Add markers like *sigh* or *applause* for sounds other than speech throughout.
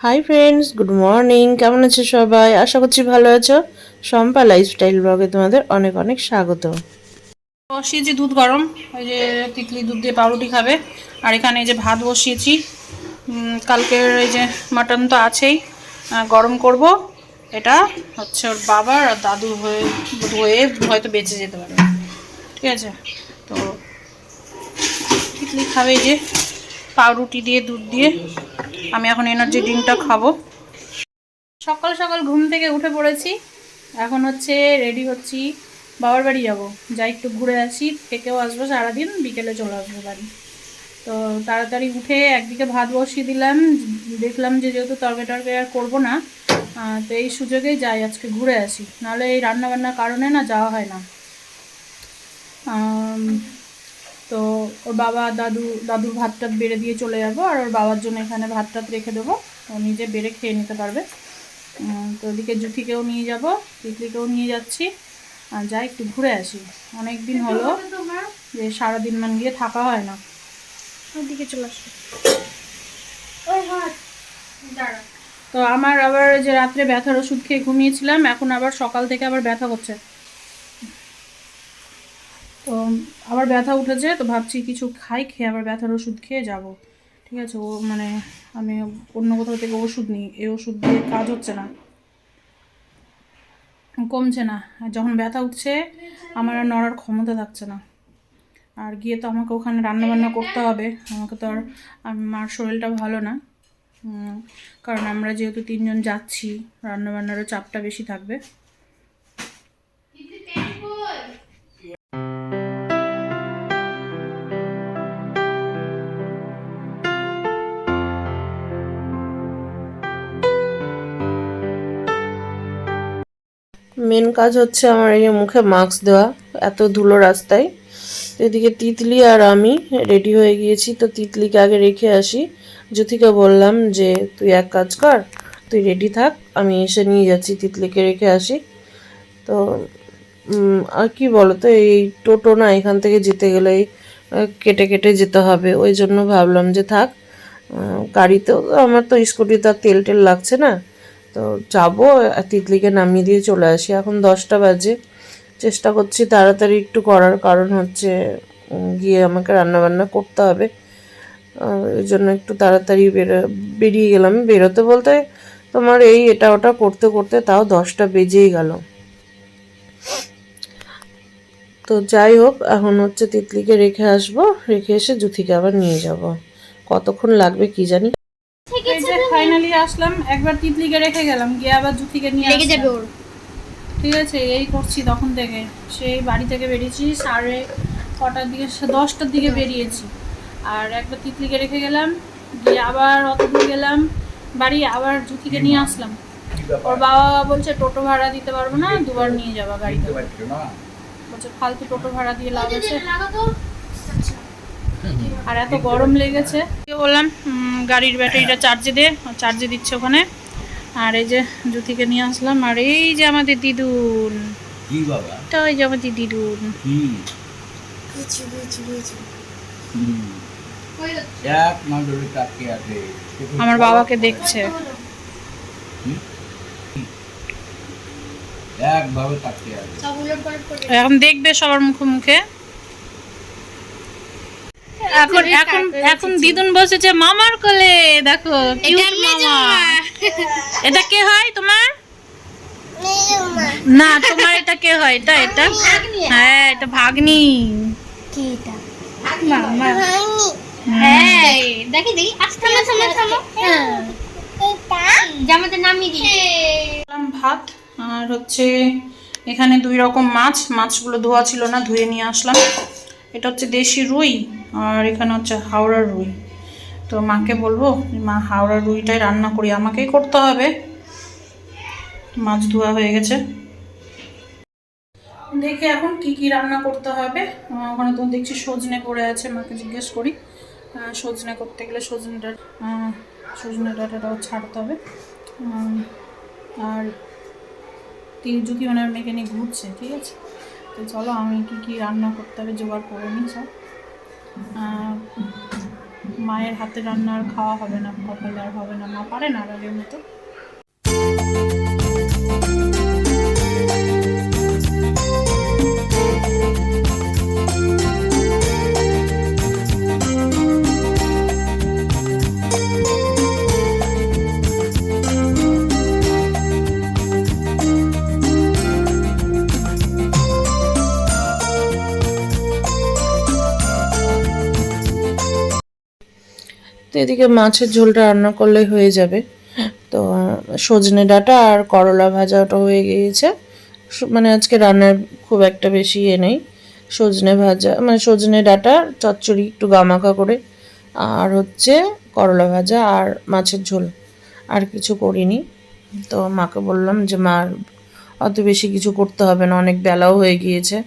Hi friends good morning কেমন আছো সবাই? আশা করছি ভালো আছো। শম্পা লাইফস্টাইল ব্লগে তোমাদের অনেক অনেক স্বাগত। বসিয়েছি দুধ গরম, ওই যে তিতলি দুধ দিয়ে পাউরুটি খাবে। আর এখানে এই যে ভাত বসিয়েছি। কালকের এই যে মাটন তো আছেই। গরম করব। এটা হচ্ছে ওর বাবার আর দাদুর হয়ে হয়ে হয়তো বেঁচে যেতে পারে। ঠিক আছে? তো তিতলি খাবে এই যে পাউরুটি দিয়ে, দুধ দিয়ে। আমি এখন এনার্জি ড্রিঙ্কটা খাব। সকাল সকাল ঘুম থেকে উঠে পড়েছি। এখন হচ্ছে রেডি হচ্ছি, বাবার বাড়ি যাব। যাই একটু ঘুরে আসি, থেকেও আসব সারাদিন, বিকেলে চলে আসব বাড়ি। তো তাড়াতাড়ি উঠে একদিকে ভাত বসিয়ে দিলাম, দেখলাম যে যেহেতু তরকারি টরকারি আর করব না তো এই সুযোগেই যাই আজকে ঘুরে আসি। নাহলে এই রান্নাবান্নার কারণে না যাওয়া হয় না। তো ওর বাবা দাদু দাদুর ভাত টাত বেড়ে দিয়ে চলে যাব আর ওর বাবার জন্য এখানে ভাত টাত রেখে দেবো। ও নিজে বেড়ে খেয়ে নিতে পারবে। তো ওদিকে জুথিকেও নিয়ে যাব তিতলিকেও নিয়ে যাচ্ছি। আর যাই একটু ঘুরে আসি। অনেক দিন হলো যে সারাদিন মান গিয়ে থাকা হয় না। ওদিকে চলে আসো। তো আমার আবার যে রাত্রে ব্যথার ওষুধ খেয়ে ঘুমিয়েছিলাম এখন আবার সকাল থেকে আবার ব্যথা করছে। তো আবার ব্যথা উঠেছে, তো ভাবছি কিছু খাই, খেয়ে আবার ব্যথার ওষুধ খেয়ে যাব। ঠিক আছে, ও মানে আমি অন্য কোথাও থেকে ওষুধ নিই এই ওষুধ দিয়ে কাজ হচ্ছে না। কমছে না যখন ব্যথা উঠছে, আমার আর নড়ার ক্ষমতা থাকছে না। আর গিয়ে তো আমাকে ওখানে রান্নাবান্না করতে হবে, আমাকে তো আর আমার শরীরটা ভালো না। কারণ আমরা যেহেতু তিনজন যাচ্ছি, রান্নাবান্নারও চাপটা বেশি থাকবে। মেন কাজ হচ্ছে আমার এই মুখে মাস্ক দেওয়া, এত ধুলো রাস্তায়। এদিকে তিতলি আর আমি রেডি হয়ে গিয়েছি, তো তিতলিকে আগে রেখে আসি। জ্যোতিকে বললাম যে, তুই এক কাজ কর, তুই রেডি থাক, আমি এসে নিয়ে যাচ্ছি তিতলিকে রেখে আসি। তো আর কি বলো তো এই টোটো না এখান থেকে যেতে গেলে কেটে কেটে যেতে হবে। ওই জন্য ভাবলাম যে থাক গাড়িতেও আমার তো স্কুটিতে তেল টেল লাগছে না। তো যাব তিতলিকে নামিয়ে দিয়ে চলে আসি। এখন দশটা বাজে। চেষ্টা করছি তাড়াতাড়ি একটু করার, কারণ হচ্ছে গিয়ে আমাকে রান্না বান্না করতে হবে। ওই জন্য একটু তাড়াতাড়ি বেরো, বেরিয়ে গেলাম। বেরোতে বলতে তোমার এই এটা ওটা করতে করতে তাও দশটা বেজেই গেল। তো যাই হোক, এখন হচ্ছে তিতলিকে রেখে আসব। রেখে এসে জুথিকে আবার নিয়ে যাব। কতক্ষণ লাগবে কি জানি। ফাইনালি আসলাম একবার তিতলিকে রেখে গেলাম গিয়ে আবার জুথিকে নিয়ে লেগে যাবে ওর ঠিক আছে এই করছি তখন থেকে। সেই বাড়ি থেকে বেরিয়েছি সাড়ে কটার দিকে দশটার দিকে বেরিয়েছি। আর একবার তিতলিকে রেখে গেলাম গিয়ে আবার অত দূর গেলাম বাড়ি আবার জুথিকে নিয়ে আসলাম। ওর বাবা বলছে টোটো ভাড়া দিতে পারব না দুবার নিয়ে যাবা গাড়িতে। বলছে ফালতু টোটো ভাড়া দিয়ে লাভ আছে। আর এত গরম লেগেছে। বললাম? গাড়ির ব্যাটারিটা চার্জে দে চার্জে দিচ্ছে ওখানে। আর এই যে জুতিকে নিয়ে আসলাম আর এই যে আমাদের দিদুন। কি বাবা? তো এই যে আমাদের দিদুন। কি? হুম। এক নজরে তাকিয়ে আছে। আমার বাবাকে দেখছে। একভাবে তাকিয়ে আছে। এখন দেখবে সবার মুখে মুখে। *laughs* এখন এখন এখন দিদুন বসেছে মামার কোলে। দেখো কিউট মামা। এটা কে হয় তোমার? না তোমার এটা কে হয়? এটা এটা? হ্যাঁ এটা ভাগ্নি। কি এটা? মামা। হ্যাঁ দেখি দেখি। আস্তে থামো থামো থামো হ্যাঁ। জামাতে নামিয়ে দিই ভাত আর হচ্ছে এখানে দুই রকম মাছ। মাছগুলো ধোয়া ছিল না ধুয়ে নিয়ে আসলাম। এটা হচ্ছে দেশি রুই আর এখানে হচ্ছে হাওড়ার রুই। তো মাকে বলব মা হাওড়ার রুইটাই রান্না করি আমাকেই করতে হবে। মাছ ধোয়া হয়ে গেছে। দেখি এখন কি কি রান্না করতে হবে। ওখানে তো দেখছি সজনে পড়ে আছে মাকে জিজ্ঞেস করি। সজনে করতে গেলে সজনেটা আহ, সজনে ডাঁটাটাও ছাড়তে হবে। আর তিন জুতি ওনার মেয়েকে নিয়ে ঘুরছে ঠিক আছে? তো চলো, আমি কি কি রান্না করতে হবে জোগাড় করে নিই সব। মায়ের হাতে রান্না আর খাওয়া হবে না, কপালে আর হবে না। মা পারে না আগের মতো? এদিকে মাছের ঝোলটা রান্না করলে হয়ে যাবে। তো, সজনে ডাঁটা আর করলা ভাজাটা হয়ে গিয়েছে। মানে আজকে রান্নার খুব একটা বেশি ইয়ে নেই। সজনে ভাজা মানে সজনে ডাঁটা, চচ্চড়ি, একটু গামাখা করে। আর হচ্ছে করলা ভাজা আর মাছের ঝোল। আর কিছু করিনি। তো মাকে বললাম যে, মা, অত বেশি কিছু করতে হবে না, অনেক বেলাও হয়ে গিয়েছে।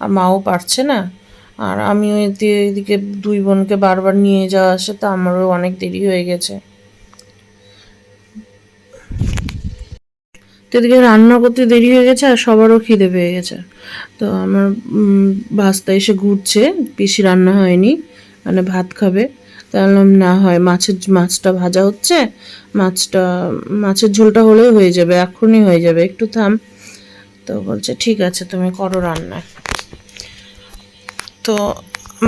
আর মাও পারছে না। আর আমিও এতে এদিকে দুই বোনকে বারবার নিয়ে যাওয়া আসে তো আমারও অনেক দেরি হয়ে গেছে। তো এদিকে রান্না করতে দেরি হয়ে গেছে আর সবারও খিদে পেয়ে গেছে। তো আমার ভাস্তা এসে ঘুরছে পিসি রান্না হয়নি মানে ভাত খাবে। বললাম, না হয়, মাছের মাছটা ভাজা হচ্ছে, মাছটা, মাছের ঝোলটা হলেও হয়ে যাবে, এখনই হয়ে যাবে, একটু থাম। তো বলছে, ঠিক আছে, তুমি করো রান্না। তো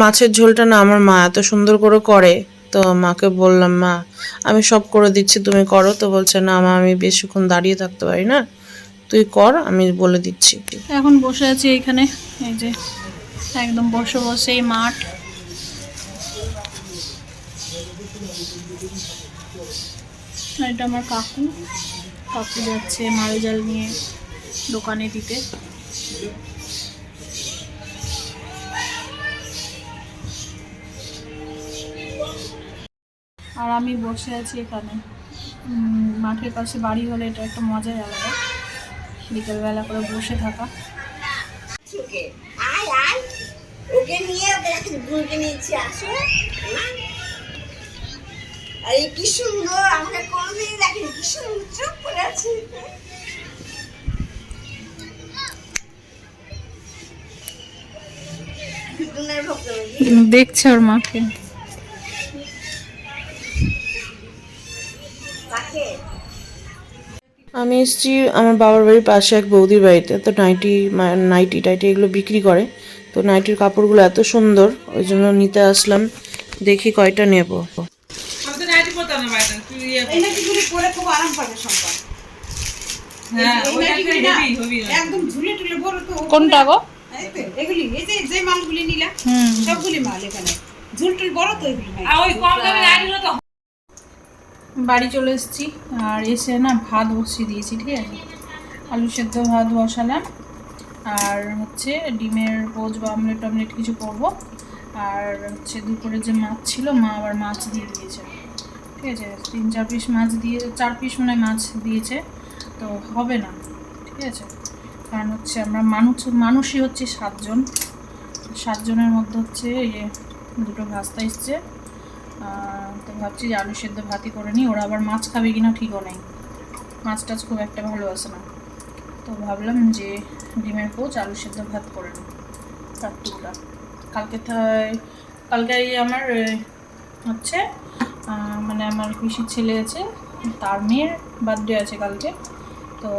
মাছের ঝোলটা না আমার মা এত সুন্দর করে করে, তো মাকে বললাম, মা, আমি সব করে দিচ্ছি, তুমি করো। তো বলছে, না, মা, আমি বেশিক্ষণ দাঁড়িয়ে থাকতে পারি না, তুই কর, আমি বলে দিচ্ছি এখন বসে আছি এখানে, এই যে একদম বসে বসে এই মাঠ। এটা আমার কাকু কাকু যাচ্ছে মাল জাল নিয়ে দোকানে দিতে। আর আমি বসে আছি এখানে। মাঠের পাশে বাড়ি হলে এটা একটা মজাই আলাদা। বিকেলবেলা করে বসে থাকা। ওকে আয় আয়। ওকে নিয়ে ওকে নিয়েছি আসো। আরে কি সুন্দর আমাকে কোনোদিন দেখেনি কি সুন্দর চুপ করে আছে। দুনের ভক্ত নাকি? দেখছে ওর মাকে। আমি এসেছি আমার বাবার বাড়ির পাশে এক বৌদির বাড়িতে তো নাইটি নাইটি টাইটি এগুলো বিক্রি করে। তো নাইটির কাপড়গুলো এত সুন্দর ওই জন্য নিতে আসলাম দেখি কয়টা নেব। একদম ঝুলে টুলে বড় তো কোনটা গো? এগুলি এই যে যে মালগুলি নিলা হুম। সবগুলি মাল এখানে। ঝুল টুল বড় তো এগুলি। বাড়ি চলে এসেছি, আর এসে না ভাত বসিয়ে দিয়েছি, ঠিক আছে? আলু সেদ্ধ, ভাত বসালাম, আর হচ্ছে ডিমের পোচ বা অমলেট টমলেট কিছু করব, আর হচ্ছে দুপুরে যে মাছ ছিল, মা আবার মাছ দিয়ে দিয়েছে, ঠিক আছে? তিন, চার পিস মাছ দিয়ে, চার পিস মনে মাছ দিয়েছে, তো হবে না, ঠিক আছে? কারণ হচ্ছে আমরা মানুষ, মানুষই হচ্ছে সাতজন, সাতজনের মধ্যে হচ্ছে দুটো ভাস্তা এসছে তো ভাবছি যে আলু সেদ্ধ ভাতই করে নিই। ওরা আবার মাছ খাবে কিনা ঠিকও নেই। মাছ টাছ খুব একটা ভালোবাসে না। তো ভাবলাম যে ডিমের পোচ, আলু সেদ্ধ ভাত করে নিই। রাত্রিটা কালকে কালকে এই আমার হচ্ছে মানে আমার পিসির ছেলে আছে, তার মেয়ের বার্থডে আছে কালকে। তো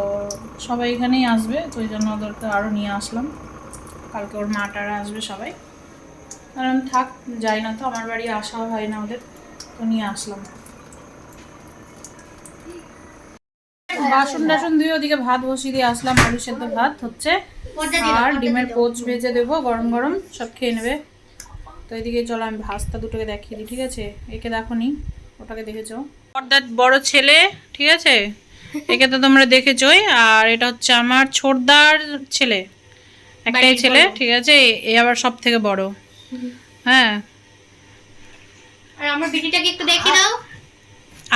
সবাই এখানেই আসবে, তো ওই জন্য ওদেরকে আরও নিয়ে আসলাম। কালকে ওর মা টারা আসবে সবাই। কারণ থাক যাই না তো আমার বাড়ি আসাও হয় না ওদের তো নিয়ে আসলাম। বাসন টাসন ধুয়ে ওদিকে ভাত বসিয়ে দিয়ে আসলাম আলু সেদ্ধ ভাত হচ্ছে। আর ডিমের পোচ ভেজে দেবো গরম গরম সব খেয়ে নেবে। তো এদিকে চলো আমি ভাস্তা দুটোকে দেখিয়ে দিই ঠিক আছে? একে দেখো নি ওটাকে দেখেছ? পর্দার বড় ছেলে ঠিক আছে? একে তো তোমরা দেখেছোই আর এটা হচ্ছে আমার ছোটদার ছেলে। একটাই ছেলে ঠিক আছে? এ আবার সব থেকে বড়। হ্যাঁ। আর আমার বিটিটাকে একটু দেখে দাও।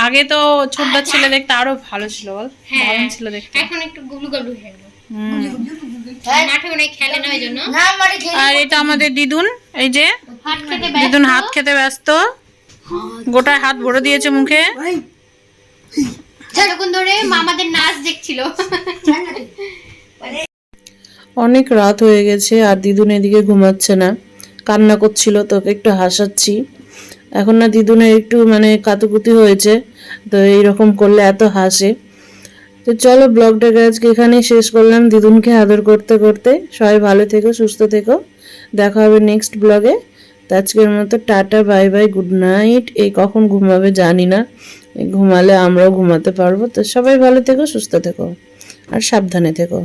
আগে তো ছোটদার ছেলে দেখতে আরও ভালো ছিল বল। হ্যাঁ। দারুণ ছিল দেখতে। এখন একটু গুবলু গাবলু হয়ে গেল। মনে হয় খেলে না ওই জন্য আর এটা আমাদের দিদুন এই যে হাত দিদুন হাত খেতে ব্যস্ত। গোটা হাত ভরে দিয়েছে মুখে। ধরে মামাদের নাচ দেখছিল। অনেক রাত হয়ে গেছে আর দিদুন এদিকে ঘুমাচ্ছে না। কান্না করছিল তোকে একটু হাসাচ্ছি। এখন না দিদুনের একটু মানে কাতুকুতি হয়েছে, তো এইরকম করলে এত হাসে। তো চলো ব্লগটাকে আজকে এখানেই শেষ করলাম। দিদুনকে আদর করতে করতে সবাই ভালো থেকো, সুস্থ থেকো। দেখা হবে নেক্সট ব্লগে তো আজকের মতো tata bye bye good night এই কখন ঘুমাবে জানি না। ঘুমালে আমরাও ঘুমাতে পারব। তো সবাই ভালো থেকো, সুস্থ থেকো। আর সাবধানে থেকো।